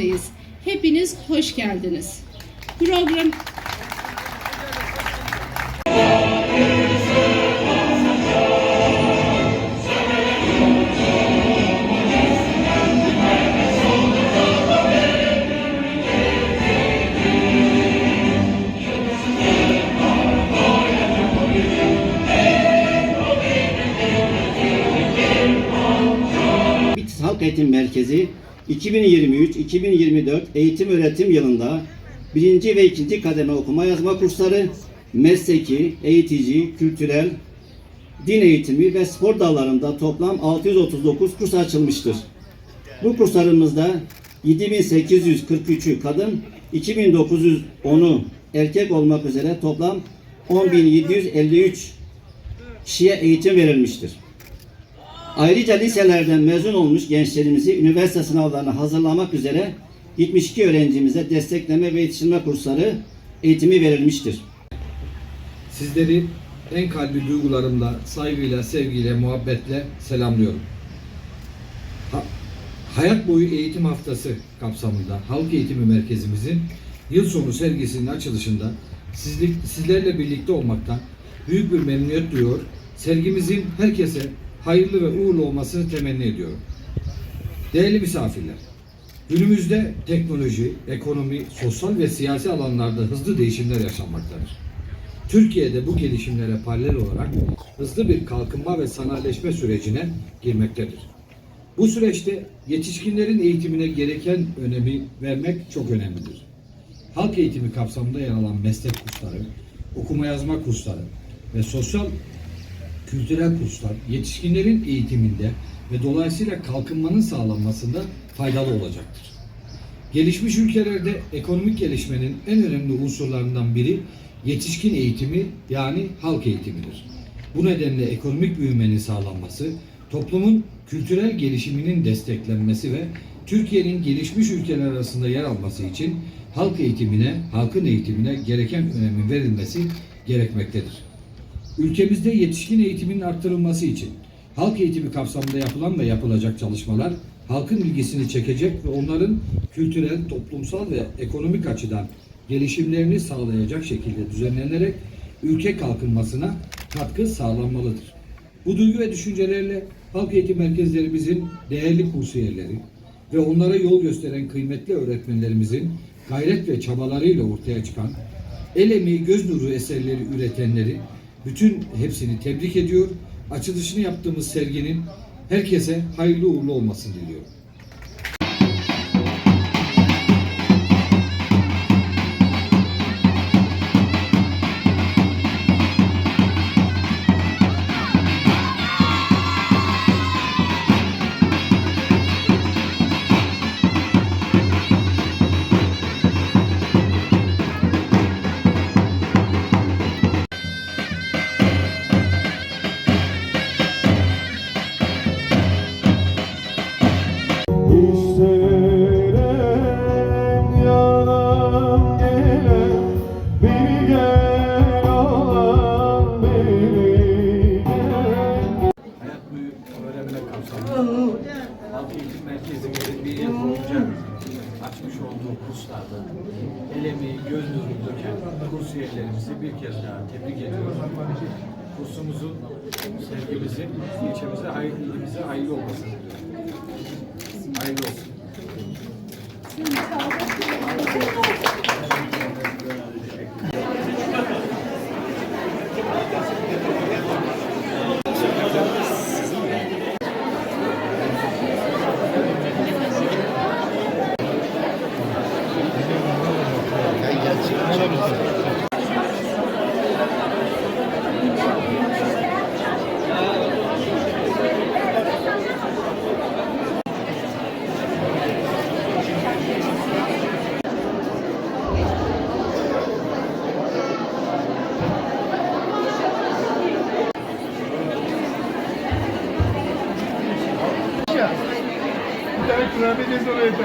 Merkez'deyiz. Hepiniz hoş geldiniz. Program Halk Eğitim Merkezi 2023-2024 eğitim öğretim yılında birinci ve ikinci kademe okuma yazma kursları, mesleki, eğitici, kültürel, din eğitimi ve spor dallarında toplam 639 kurs açılmıştır. Bu kurslarımızda 7843'ü kadın, 2910'u erkek olmak üzere toplam 10753 kişiye eğitim verilmiştir. Ayrıca liselerden mezun olmuş gençlerimizi üniversite sınavlarına hazırlamak üzere 72 öğrencimize destekleme ve yetiştirme kursları eğitimi verilmiştir. Sizleri en kalbi duygularımla, saygıyla, sevgiyle, muhabbetle selamlıyorum. Ha- Hayat boyu eğitim haftası kapsamında Halk Eğitimi Merkezimizin yıl sonu sergisinin açılışında sizlik, sizlerle birlikte olmaktan büyük bir memnuniyet duyuyor. Sergimizin herkese hayırlı ve uğurlu olmasını temenni ediyorum. Değerli misafirler, günümüzde teknoloji, ekonomi, sosyal ve siyasi alanlarda hızlı değişimler yaşanmaktadır. Türkiye'de bu gelişimlere paralel olarak hızlı bir kalkınma ve sanayileşme sürecine girmektedir. Bu süreçte yetişkinlerin eğitimine gereken önemi vermek çok önemlidir. Halk eğitimi kapsamında yer alan meslek kursları, okuma yazma kursları ve sosyal kültürel kurslar yetişkinlerin eğitiminde ve dolayısıyla kalkınmanın sağlanmasında faydalı olacaktır. Gelişmiş ülkelerde ekonomik gelişmenin en önemli unsurlarından biri yetişkin eğitimi yani halk eğitimidir. Bu nedenle ekonomik büyümenin sağlanması, toplumun kültürel gelişiminin desteklenmesi ve Türkiye'nin gelişmiş ülkeler arasında yer alması için halk eğitimine, halkın eğitimine gereken önemin verilmesi gerekmektedir. Ülkemizde yetişkin eğitiminin arttırılması için halk eğitimi kapsamında yapılan ve yapılacak çalışmalar halkın ilgisini çekecek ve onların kültürel, toplumsal ve ekonomik açıdan gelişimlerini sağlayacak şekilde düzenlenerek ülke kalkınmasına katkı sağlanmalıdır. Bu duygu ve düşüncelerle halk eğitim merkezlerimizin değerli kursiyerleri ve onlara yol gösteren kıymetli öğretmenlerimizin gayret ve çabalarıyla ortaya çıkan el emeği göz nuru eserleri üretenleri bütün hepsini tebrik ediyor. Açılışını yaptığımız serginin herkese hayırlı uğurlu olmasını diliyorum. kurslarda el emeği, göz nuru döken kursiyerlerimizi bir kez daha tebrik ediyorum. Kursumuzun sevgimizi, ilçemize, hayırlı, ilimize hayırlı olmasını diliyorum. Hayırlı olsun. Tabii kurabiye dolayı